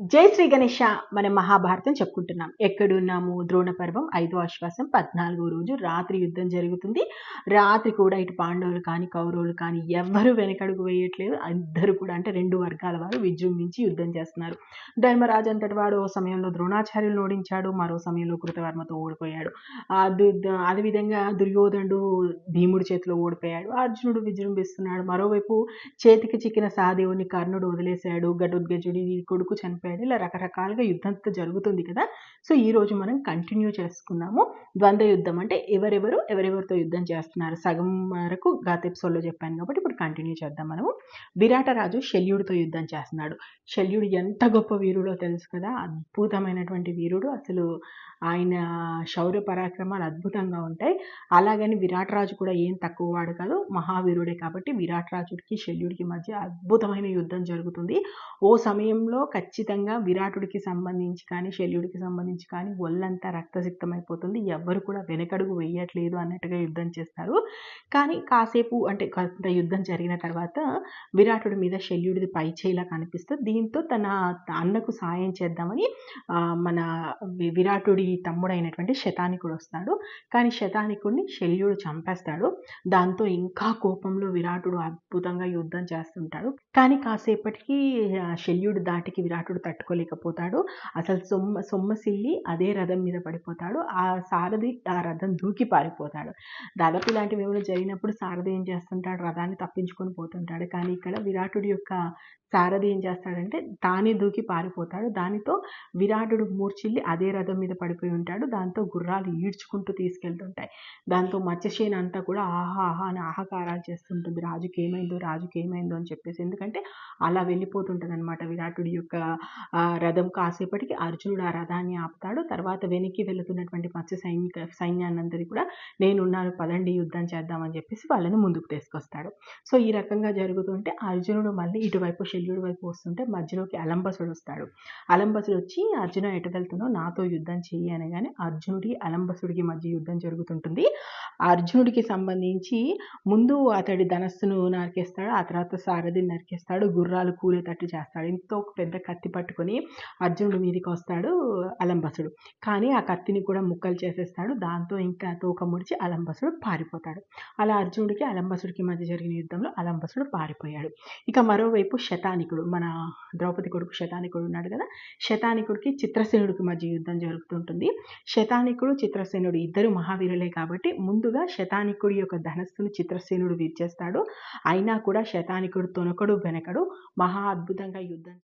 జై శ్రీ గణేష మనం మహాభారతం చెప్పుకుంటున్నాం. ఎక్కడున్నాము? ద్రోణ పర్వం ఐదో ఆశ్వాసం పద్నాలుగో రోజు రాత్రి యుద్ధం జరుగుతుంది. రాత్రి కూడా ఇటు పాండవులు కానీ కౌరవులు కానీ ఎవ్వరూ వెనకడుగు వేయట్లేదు. ఇద్దరు కూడా అంటే రెండు వర్గాల వారు విజృంభించి యుద్ధం చేస్తున్నారు. ధర్మరాజు అంతటి వాడు ఓ సమయంలో ద్రోణాచార్యులు ఓడించాడు. మరో సమయంలో కృతవర్మతో ఓడిపోయాడు. అదేవిధంగా దుర్యోధనుడు భీముడి చేతిలో ఓడిపోయాడు. అర్జునుడు విజృంభిస్తున్నాడు. మరోవైపు చేతికి చిక్కిన సహదేవుని కర్ణుడు వదిలేశాడు. గటుద్గజుడి కొడుకు చనిపోయాడు. ఇలా రకరకాలుగా యుద్ధంతో జరుగుతుంది కదా. సో ఈ రోజు మనం కంటిన్యూ చేసుకున్నాము ద్వంద్వ యుద్ధం అంటే ఎవరెవరు ఎవరెవరితో యుద్ధం చేస్తున్నారు? సగం వరకు గత ఎపిసోడ్లో చెప్పాను కాబట్టి ఇప్పుడు కంటిన్యూ చేద్దాం మనము. విరాటరాజు శల్యుడితో యుద్ధం చేస్తున్నాడు. శల్యుడు ఎంత గొప్ప వీరుడో తెలుసు కదా. అద్భుతమైనటువంటి వీరుడు. అసలు ఆయన శౌర్య పరాక్రమాలు అద్భుతంగా ఉంటాయి. అలాగని విరాటరాజు కూడా ఏం తక్కువ వాడు కాదు మహావీరుడే కాబట్టి విరాటరాజుడికి శల్యుడికి మధ్య అద్భుతమైన యుద్ధం జరుగుతుంది. ఓ సమయంలో ఖచ్చితంగా విరాటుడికి సంబంధించి కానీ శల్యుడికి సంబంధించి కానీ ఒళ్ళంతా రక్తసిక్తమైపోతుంది. ఎవ్వరు కూడా వెనకడుగు వేయట్లేదు అన్నట్టుగా యుద్ధం చేస్తారు. కానీ కాసేపు అంటే కొంత యుద్ధం జరిగిన తర్వాత విరాటుడి మీద శల్యుడిది పై చేయిలా కనిపిస్తుంది దీంతో తన అన్నకు సాయం చేద్దామని మన విరాటుడి తమ్ముడైనటువంటి శతానికుడు వస్తాడు. కానీ శతానికుడిని శల్యుడు చంపేస్తాడు. దాంతో ఇంకా కోపంలో విరాటుడు అద్భుతంగా యుద్ధం చేస్తుంటాడు. కానీ కాసేపటికి శల్యుడు దాటికి విరాటుడు తట్టుకోలేకపోతాడు అసలు సొమ్మ సొమ్మసిల్లి అదే రథం మీద పడిపోతాడు. ఆ సారథి ఆ రథం దూకి పారిపోతాడు. దాదాపు ఇలాంటివి ఏమైనా జరిగినప్పుడు సారథి ఏం చేస్తుంటాడు? రథాన్ని తప్పించుకొని పోతుంటాడు. కానీ ఇక్కడ విరాటుడి యొక్క సారథి ఏం చేస్తాడంటే తానే దూకి పారిపోతాడు. దానితో విరాటుడు మూర్చిల్లి అదే రథం మీద పడిపోయి ఉంటాడు. దాంతో గుర్రాలు ఈడ్చుకుంటూ తీసుకెళ్తుంటాయి. దాంతో మత్స్యసేన అంతా కూడా ఆహా ఆహా అని ఆహాకారాలు చేస్తుంటుంది. రాజుకి ఏమైందో రాజుకి ఏమైందో అని చెప్పేసి. ఎందుకంటే అలా వెళ్ళిపోతుంటుంది అనమాట విరాటుడి యొక్క రథం కాసేపటికి అర్జునుడు ఆ రథాన్ని ఆపుతాడు. తర్వాత వెనక్కి వెళుతున్నటువంటి మత్స్య సైనిక సైన్యాన్నందరి కూడా నేనున్నాను పదండి యుద్ధం చేద్దామని చెప్పేసి వాళ్ళని ముందుకు తీసుకొస్తాడు. సో ఈ రకంగా జరుగుతుంటే అర్జునుడు మళ్ళీ ఇటువైపు శల్యుడి వైపు వస్తుంటే మధ్యలోకి అలంబసుడు వస్తాడు. అలంబసుడు వచ్చి అర్జున ఎటు వెళ్తున్నావు? నాతో యుద్ధం చెయ్యి అనగానే అర్జునుడి అలంబసుడికి మధ్య యుద్ధం జరుగుతుంటుంది. అర్జునుడికి సంబంధించి ముందు అతడి ధనస్సును నరికేస్తాడు ఆ తర్వాత సారథిని నరికేస్తాడు గుర్రాలు కూలేటట్టు చేస్తాడు. ఎంతో ఒక పెద్ద కత్తి పట్టుకొని అర్జునుడి మీదకి వస్తాడు అలంబసుడు. కానీ ఆ కత్తిని కూడా ముక్కలు చేసేస్తాడు. దాంతో ఇంకా తోక ముడిచి అలంబసుడు పారిపోతాడు. అలా అర్జునుడికి అలంబసుడికి మధ్య జరిగిన యుద్ధంలో అలంబసుడు పారిపోయాడు. ఇక మరోవైపు శతానికుడు మన ద్రౌపది కొడుకు శతానికుడు ఉన్నాడు కదా? శతానికుడికి చిత్రసేనుడికి మధ్య యుద్ధం జరుగుతుంటుంది. శతానికుడు చిత్రసేనుడు ఇద్దరు మహావీరులే కాబట్టి ముందు ముందుగా శతానికుడి యొక్క ధనస్సును చిత్రసేనుడు విచ్చేస్తాడు అయినా కూడా శతానికుడు తొనకడు వెనకడు మహా అద్భుతంగా యుద్ధం